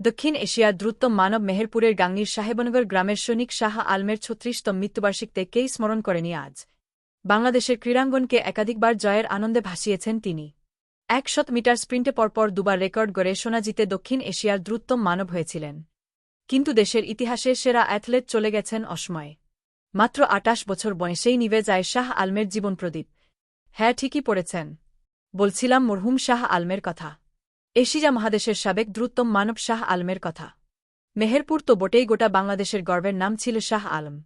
দক্ষিণ এশিয়ার দ্রুত মানব মেহেরপুরের গাঙ্গির সাহেবনগর গ্রামের সৈনিক শাহ আলমের ছত্রিশতম মৃত্যুবার্ষিকীতেকেই স্মরণ করেনি আজ? বাংলাদেশের ক্রীড়াঙ্গনকে একাধিকবার জয়ের আনন্দে ভাসিয়েছেন তিনি। একশত মিটার স্প্রিন্টে পরপর দুবার রেকর্ড গড়ে সোনা জিতে দক্ষিণ এশিয়ার দ্রুততম মানব হয়েছিলেন। কিন্তু দেশের ইতিহাসে সেরা অ্যাথলেট চলে গেছেন অসময়ে। মাত্র আটাশ বছর বয়সেই নিভে যায় শাহ আলমের জীবন প্রদীপ হ্যাঁ ঠিকই পড়েছেন। বলছিলাম মরহুম শাহ আলমের কথা। এশিয়া মহাদেশের সাবেক দ্রুততম মানব শাহ আলমের কথা। মেহেরপুর তো বটেই গোটা বাংলাদেশের গর্বের নাম ছিল শাহ আলম।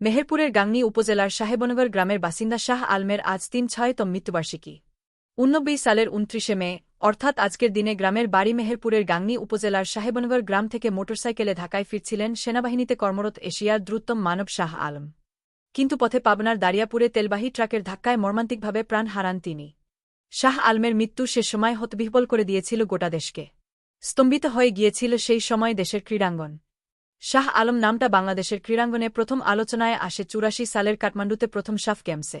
মেহেরপুরের গাংনী উপজেলার সাহেবনগর গ্রামের বাসিন্দা শাহ আলমের আজ তিন ছয়তম মৃত্যুবার্ষিকী। উনব্বই সালের উনত্রিশে মে, অর্থাৎ আজকের দিনে গ্রামের বাড়ি মেহেরপুরের গাংনী উপজেলার সাহেবনগর গ্রাম থেকে মোটরসাইকেলে ঢাকায় ফিরছিলেন সেনাবাহিনীতে কর্মরত এশিয়ার দ্রুততম মানব শাহ আলম। কিন্তু পথে পাবনার দারিয়াপুরে তেলবাহী ট্রাকের ধাক্কায় মর্মান্তিকভাবে প্রাণ হারান তিনি। শাহ আলমের মৃত্যু সে সময় হতবিহ্বল করে দিয়েছিল গোটা দেশকে। স্তম্ভিত হয়ে গিয়েছিল সেই সময় দেশের ক্রীড়াঙ্গন। শাহ আলম নামটা বাংলাদেশের ক্রীড়াঙ্গনে প্রথম আলোচনায় আসে চুরাশি সালের কাঠমান্ডুতে প্রথম সাফ গেমসে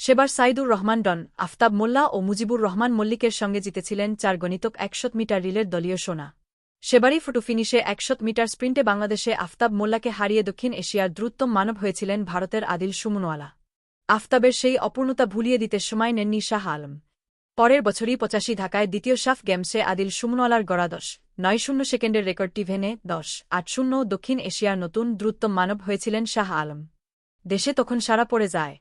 সেবার সাইদুর রহমান ডন, আফতাব মোল্লা ও মুজিবুর রহমান মল্লিকের সঙ্গে জিতেছিলেন চার গণিতক একশত মিটার রিলের দলীয় সোনা। সেবারই ফটো ফিনিশে একশত মিটার স্প্রিন্টে বাংলাদেশে আফতাব মোল্লাকে হারিয়ে দক্ষিণ এশিয়ার দ্রুততম মানব হয়েছিলেন ভারতের আদিল সুমনওয়ালা। আফতাবের সেই অপূর্ণতা ভুলিয়ে দিতে সময় নেননি শাহ আলম। পরের বছরই পঁচাশি ঢাকায় দ্বিতীয় সাফ গেমসে আদিল সুমনওয়ালার গড়া দশ নয় শূন্য সেকেন্ডের রেকর্ডটি ভেনে দশ। আট শূন্য দক্ষিণ এশিয়ার নতুন দ্রুততম মানব হয়েছিলেন শাহ আলম। দেশে তখন সারা পড়ে যায়।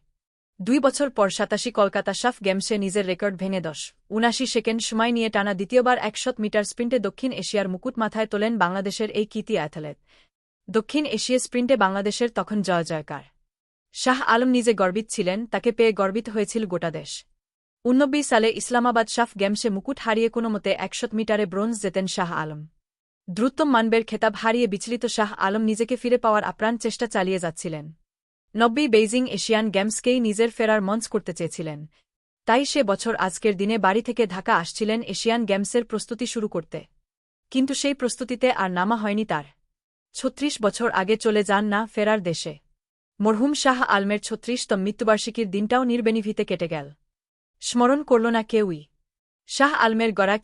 দুই বছর পর সাতাশি কলকাতা সাফ গেমসে নিজের রেকর্ড ভেঙে দশ। উনাশি সেকেন্ড সময় নিয়ে টানা দ্বিতীয়বার একশত মিটার স্প্রিন্টে দক্ষিণ এশিয়ার মুকুট মাথায় তোলেন বাংলাদেশের এই কীতি অ্যাথলেট। দক্ষিণ এশিয়া স্প্রিন্টে বাংলাদেশের তখন জয় জয়কার। শাহ আলম নিজে গর্বিত ছিলেন, তাকে পেয়ে গর্বিত হয়েছিল গোটা দেশ। উনব্বই সালে ইসলামাবাদ সাফ গেমসে মুকুট হারিয়ে কোনো মতে একশত মিটারে ব্রোঞ্জ জেতেন শাহ আলম। দ্রুততম মানবের খেতাব হারিয়ে বিচলিত শাহ আলম নিজেকে ফিরে পাওয়ার আপ্রাণ চেষ্টা চালিয়ে যাচ্ছিলেন। নব্বই বেইজিং এশিয়ান গেমসকেই নিজের ফেরার মঞ্চ করতে চেয়েছিলেন। তাই সে বছর আজকের দিনে বাড়ি থেকে ঢাকা আসছিলেন এশিয়ান গেমসের প্রস্তুতি শুরু করতে। কিন্তু সেই প্রস্তুতিতে আর নামা হয়নি তার। ছত্রিশ বছর আগে চলে যান না ফেরার দেশে। মরহুম শাহ আলমের ছত্রিশতম মৃত্যুবার্ষিকীর দিনটাও নির্বেনিভিতে কেটে গেল। স্মরণ করল না কেউই। শাহ আলমের গড়া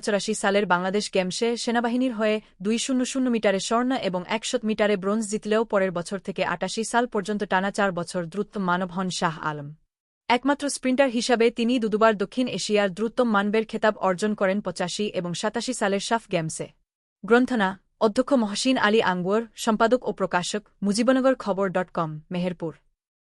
চৌরাশি সালের বাংলাদেশ গেমসে সেনাবাহিনীর হয়ে দুই শূন্য শূন্য মিটারে স্বর্ণ এবং একশত মিটারে ব্রোঞ্জ জিতলেও পরের বছর থেকে আটাশি সাল পর্যন্ত টানা চার বছর দ্রুত মানব হন শাহ আলম। একমাত্র স্প্রিন্টার হিসাবে তিনি দুদুবার দক্ষিণ এশিয়ার দ্রুততম মানবের খেতাব অর্জন করেন পঁচাশি এবং সাতাশি সালের সাফ গেমসে। গ্রন্থনা, অধ্যক্ষ মহসিন আলী আঙ্গুয়ার সম্পাদক ও প্রকাশক, মুজিবনগর খবর ডট কম, মেহেরপুর।